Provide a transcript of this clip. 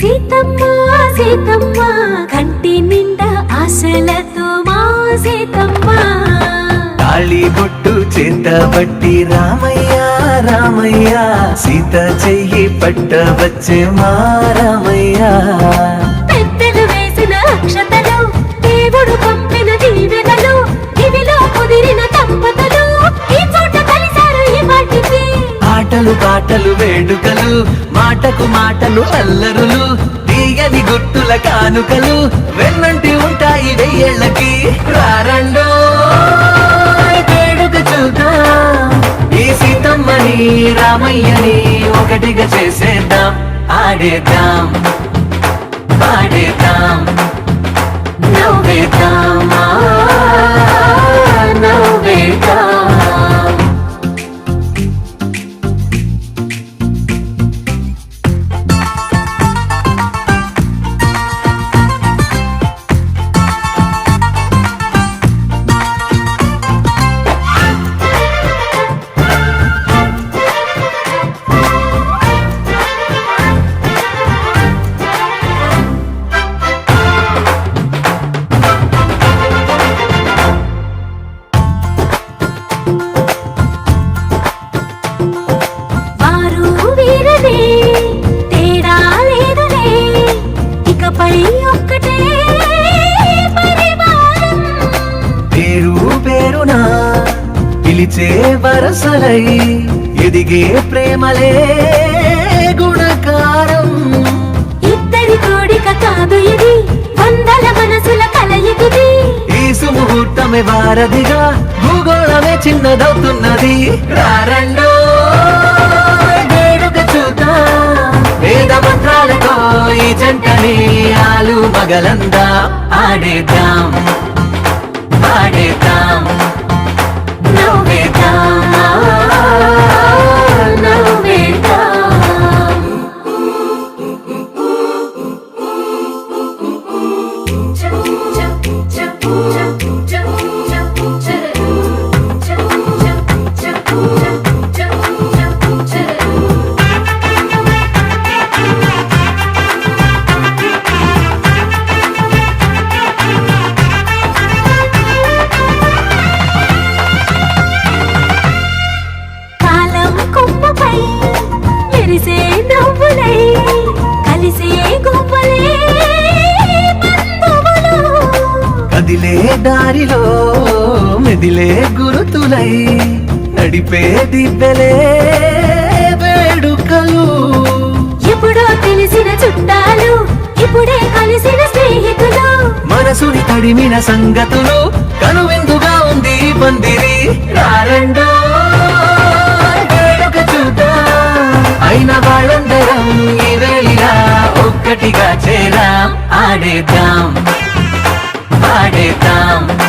సీతమ్మ సీతమ్మ. కంటి నిండా ఆశలతో మా సీతమ్మ. తాళి బొట్టు చేతబట్టి రామయ్య రామయ్య. సీత చెయ్యి పట్ట వచ్చే మా రామయ్య. పెద్దలు వేసిన అక్షతలు దేవుడు పంపిన దీవెనలు ఇవిలో కుదిరిన దంపతులు. పాటలు పాటలు వేడుకలు మాటకు మాటలు అల్లరులు తీయని గుట్టుల కానుకలు వెన్నంటి ఉంటాయి వెయ్యేళ్ళకి. రారండో వేడుక చూద్దాం? ఈ సీతమ్మని రామయ్యని ఒకటిగా చేసేద్దాం ఆడేద్దాం పాడేద్దాం పేరునా పిలిచే వరసలై ఎదిగే ప్రేమలే గుణకారం. ఇద్దరి కోడిక కాదు ఇది వందల మనసుల కలయికిది. ఈ సుముహూర్తమే వారధిగా భూగోళమే చిన్నదవుతున్నది. రారండో వేడుక చూద్దాం. వేద మంత్రాలతో ఈ జంటని ఆలు మగలందా ఆడేద్దాం. పాడేద్దాం నవ్వేద్దాం మెరిసే నవ్వులై కలిసే బంధువులు. కదిలే దారిలో మెదిలే గురుతులై నడిపే దివ్వెలే వేడుకలు. ఎప్పుడో తెలిసిన చుట్టాలు ఇప్పుడే కలిసిన స్నేహితులు. మనసుని తడిమిన సంగతులు కనువిందుగా ఉంది ఈ పందిరి రారండో అయిన వాళ్ళందరం ఇవేళ ఒక్కటిగా చేరాం. ఆడేద్దాం. ఆడేద్దాం.